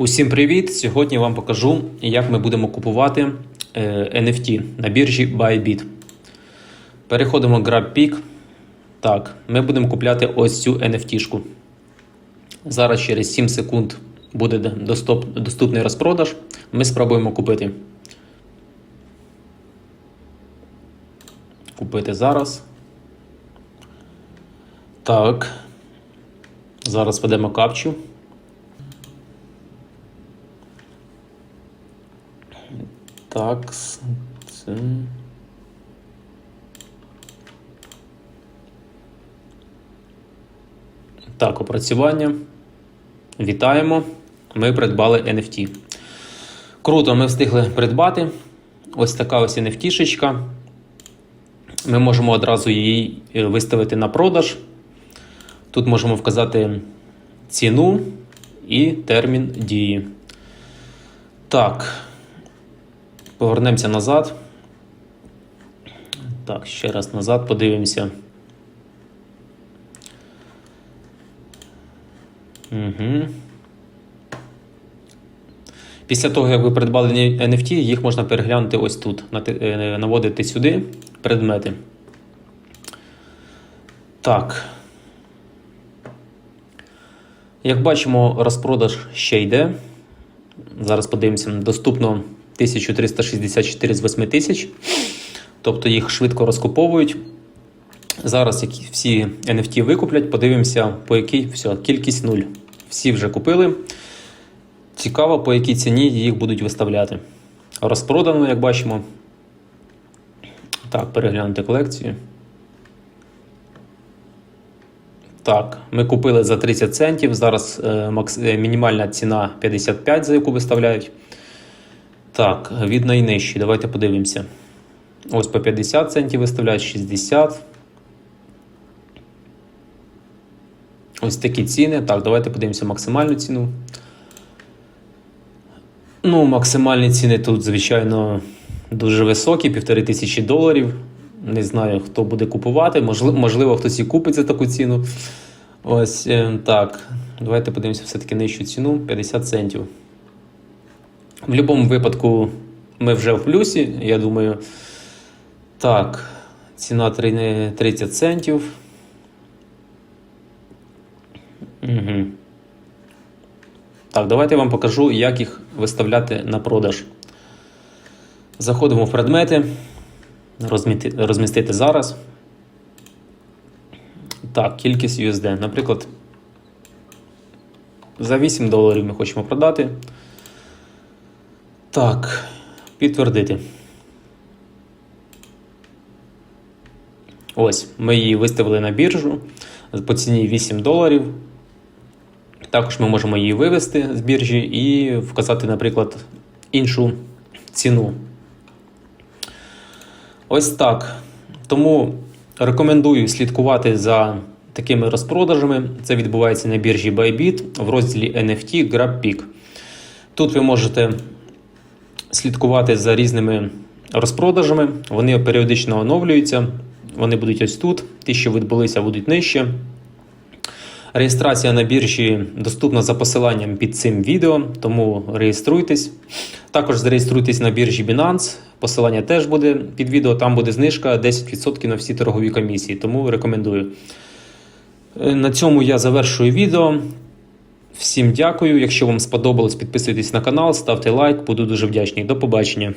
Усім привіт! Сьогодні я вам покажу, як ми будемо купувати е, NFT на біржі Bybit. Переходимо в GrabPick. Так, ми будемо купляти ось цю NFT-шку. Зараз через 7 секунд буде доступ- доступний розпродаж. Ми спробуємо купити. Купити зараз. Так. Зараз ведемо капчу. Так. Так, опрацювання. Вітаємо. Ми придбали NFT. Круто, ми встигли придбати. Ось така ось NFT-шечка. Ми можемо одразу її е, виставити на продаж. Тут можемо вказати ціну і термін дії. Так. Повернемося назад. Так, ще раз назад подивимося. Угу. Після того, як ви придбали NFT, їх можна переглянути ось тут. Е, Наводити сюди предмети. Так. Як бачимо, розпродаж ще йде. Зараз подивимося, доступно 1364 з 8000. Тобто їх швидко розкуповують. Зараз всі NFT викуплять, подивимося, по якій все, кількість нуль. Всі вже купили. Цікаво, по якій ціні їх будуть виставляти. Розпродано, як бачимо. Так, переглянути колекцію. Так, ми купили за 30 центів. Зараз е, макс... е, мінімальна ціна 55, за яку виставляють. Так, від найнижчої. Давайте подивимося. Ось по 50 центів виставляють 60. Ось такі ціни. Так, давайте подивимося максимальну ціну. Ну, максимальні ціни тут, звичайно, дуже високі, півтори тисячі доларів. Не знаю, хто буде купувати. Можливо, хтось і купить за таку ціну. Ось е, так. Давайте подивимося все-таки нижчу ціну 50 центів. В будь-якому випадку ми вже в плюсі, я думаю. Так, ціна 30 центів. Угу. Так, давайте я вам покажу, як їх виставляти на продаж. Заходимо в предмети, розміти, розмістити зараз. Так, кількість USD. Наприклад, за 8 доларів ми хочемо продати. Так, підтвердити. Ось, ми її виставили на біржу по ціні 8 доларів. Також ми можемо її вивести з біржі і вказати, наприклад, іншу ціну. Ось так. Тому рекомендую слідкувати за такими розпродажами. Це відбувається на біржі Bybit в розділі NFT GrabPick. Тут ви можете слідкувати за різними розпродажами. Вони періодично оновлюються. Вони будуть ось тут. Ті, що відбулися, будуть нижче. Реєстрація на біржі доступна за посиланням під цим відео, тому реєструйтесь. Також зареєструйтесь на біржі Binance. Посилання теж буде під відео. Там буде знижка 10% на всі торгові комісії, тому рекомендую. Е, На цьому я завершую відео. Всім дякую. Якщо вам сподобалось, підписуйтесь на канал, ставте лайк, буду дуже вдячний. До побачення.